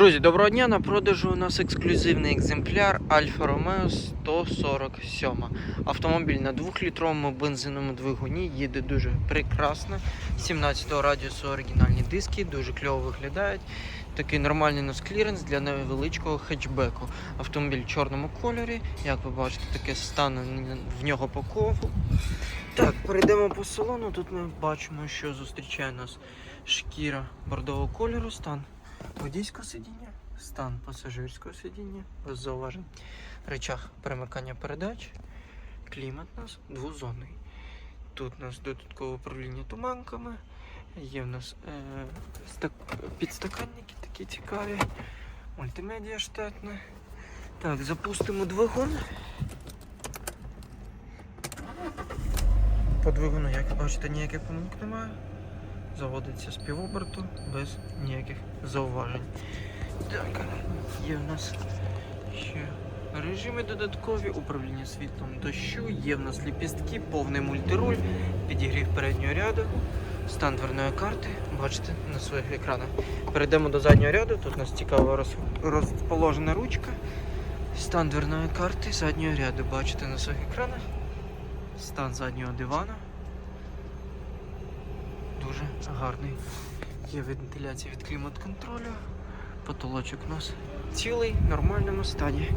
Друзі, доброго дня! На продажу у нас ексклюзивний екземпляр Альфа Ромео 147. Автомобіль на 2-літровому бензиновому двигуні їде дуже прекрасно. 17-го радіусу оригінальні диски, дуже кльово виглядають. Такий нормальний у нас кліренс для невеличкого хетчбеку. Автомобіль в чорному кольорі. Як ви бачите, таке стан в нього по кову. Так, перейдемо по салону. Тут ми бачимо, що зустрічає нас шкіра бордового кольору, стан водійського сидіння, стан пасажирського сидіння, без зауважень. Речах перемикання передач, клімат у нас двозонний. Тут у нас додаткове управління туманками. Є в нас е, стак... підстаканники такі цікаві. Мультимедіа штатна. Так, запустимо двигун. По двигуну, як бачите, ніяких помилок немає. Заводиться з без ніяких зауважень. Так, є в нас ще режими додаткові, управління світлом дощу, є в нас ліпістки, повний мультируль, підігрів переднього ряду, стан дверної карти, бачите на своїх екранах. Перейдемо до заднього ряду, тут у нас цікаво роз... розположена ручка. Стан дверної карти заднього ряду, бачите на своїх екранах. Стан заднього дивана. Дуже гарний. Є вентиляція від клімат-контролю. Потолочок у нас цілий, в нормальному стані.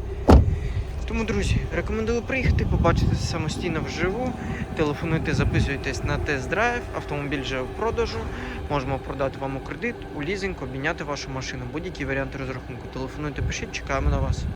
Тому, друзі, рекомендую приїхати, побачити самостійно вживу. Телефонуйте, записуйтесь на тест-драйв. Автомобіль вже в продажу. Можемо продати вам у кредит, у лізинг, обміняти вашу машину. Будь-які варіанти розрахунку. Телефонуйте, пишіть, чекаємо на вас.